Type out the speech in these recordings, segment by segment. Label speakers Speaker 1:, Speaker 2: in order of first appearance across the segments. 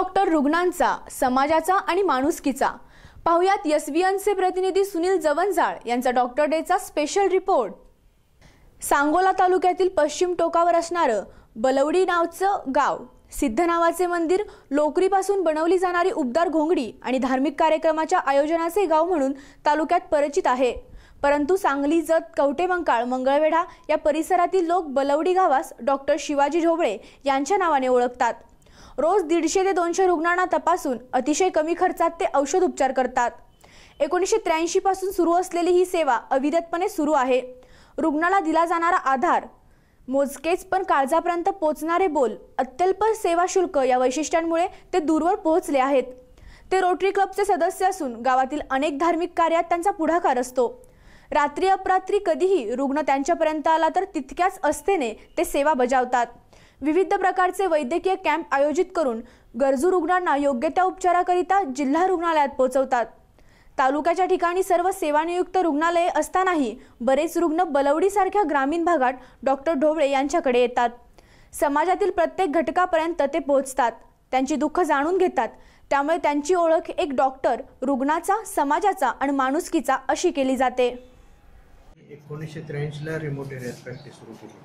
Speaker 1: Doctor रुग्णांचा समाजाचा आणि माणुसकीचा. पाहुयात एसबीएनचे प्रतिनिधी सुनील जवंजाळ यांचा डॉक्टर डेचा स्पेशल रिपोर्ट. सांगोला तालुक्यातील पश्चिम टोकावर असणारं बलवडी नावचं गाव. सिद्ध नावाचे मंदिर लोकरीपासून बनवली जाणारी उबदार घोंगडी आणि धार्मिक कार्यक्रमाच्या आयोजनाचे गाव म्हणून तालुक्यात परिचित आहे. परंतु सांगली जत कवटेमंकाळ मंगळवेढा या परिसरातील लोक बलवडी गावास डॉक्टर शिवाजी ढोबळे यांच्या नावाने ओळखतात. रोज दीडशे ते दोनशे रुग्णांना तपासून अतिशय कमी खर्चात ते औषध उपचार करतात. एकोणीसशे त्र्याऐंशी पासून सुरू असलेली ही सेवा अविरतपणे सुरू आहे. रुग्णाला दिला जाणारा आधार मोजकेच पण काळजापर्यंत पोचणारे बोल अत्यल्प सेवा शुल्क या वैशिष्ट्यांमुळे ते दूरवर पोहोचले आहेत. ते रोटरी क्लबचे सदस्य असून गावातील अनेक धार्मिक कार्यात त्यांचा पुढाकार असतो. रात्री अपरात्री कधीही रुग्ण त्यांच्यापर्यंत आला तर तितक्याच असतेने ते सेवा बजावतात. विविध प्रकारचे वैद्यकीय कॅम्प आयोजित करून गरजू रुग्णांना योग्य त्या उपचाराकरिता जिल्हा रुग्णालयात पोहोचवतात. तालुक्याच्या ठिकाणी सर्व सेवानियुक्त रुग्णालये असतानाही बरेच रुग्ण बलवडीसारख्या ग्रामीण भागात डॉक्टर ढोबळे यांच्याकडे येतात. समाजातील प्रत्येक घटकापर्यंत ते पोहोचतात. त्यांची दुःख जाणून घेतात. त्यामुळे त्यांची ओळख एक डॉक्टर रुग्णाचा समाजाचा आणि माणुसकीचा अशी केली जाते.
Speaker 2: एकोणीसशे त्र्याऐंशीला रिमोट एरियात प्रॅक्टिस सुरू केली.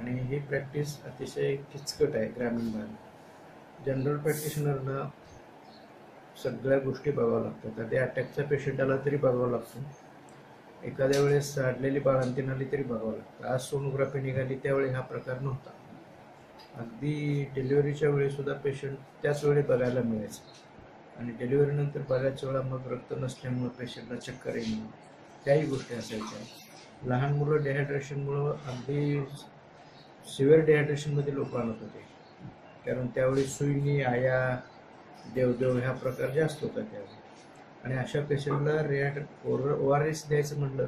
Speaker 2: आणि ही प्रॅक्टिस अतिशय किचकट आहे ग्रामीण भागात. जनरल प्रॅक्टिशनरना सगळ्या गोष्टी बघाव्या लागतात. तर अटॅकचा पेशंट आला तरी बघावं लागतो. एखाद्या वेळेस साडलेली बाळंतीन आली तरी बघावं लागतं. आज सोनोग्राफी निघाली त्यावेळी हा प्रकार नव्हता. अगदी डिलिव्हरीच्या वेळीसुद्धा पेशंट त्याच वेळी बघायला मिळायचं. आणि डिलिव्हरीनंतर बऱ्याच वेळा मग रक्त नसल्यामुळं पेशंटला चक्कर येणं त्याही गोष्टी असायच्या. लहान मुलं डिहायड्रेशनमुळं अगदी सिव्हिअर डिहायड्रेशनमध्ये लोक आणत होते. कारण त्यावेळी सुईनी आया देवदेव ह्या प्रकार जास्त होता त्यावेळी. आणि अशा पेशंटला रिॲट ओ आर एस द्यायचं म्हटलं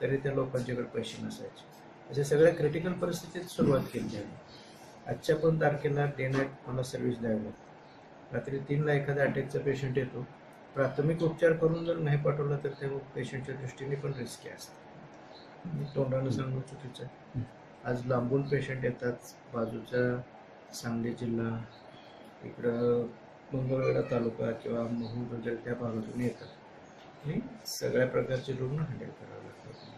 Speaker 2: तरी त्या लोकांच्याकडे पैसे नसायचे. अशा सगळ्या क्रिटिकल परिस्थितीत सुरुवात केली आहे आजच्या पण तारखेला डे नाईट मला सर्व्हिस द्यावी लागते. रात्री तीनला एखादा अटॅकचा पेशंट येतो. प्राथमिक उपचार करून जर नाही पाठवलं तर त्या पेशंटच्या दृष्टीने पण रिस्की असतं. तोंडानं सांगणं चुकीचं आहे. आज लांबून पेशंट येतात. बाजूचा सांगली जिल्हा इकडं मंगळवेढा तालुका किंवा महूर वगैरे त्या भागातून येतात. आणि सगळ्या प्रकारचे रुग्ण हँडल करावे लागतात.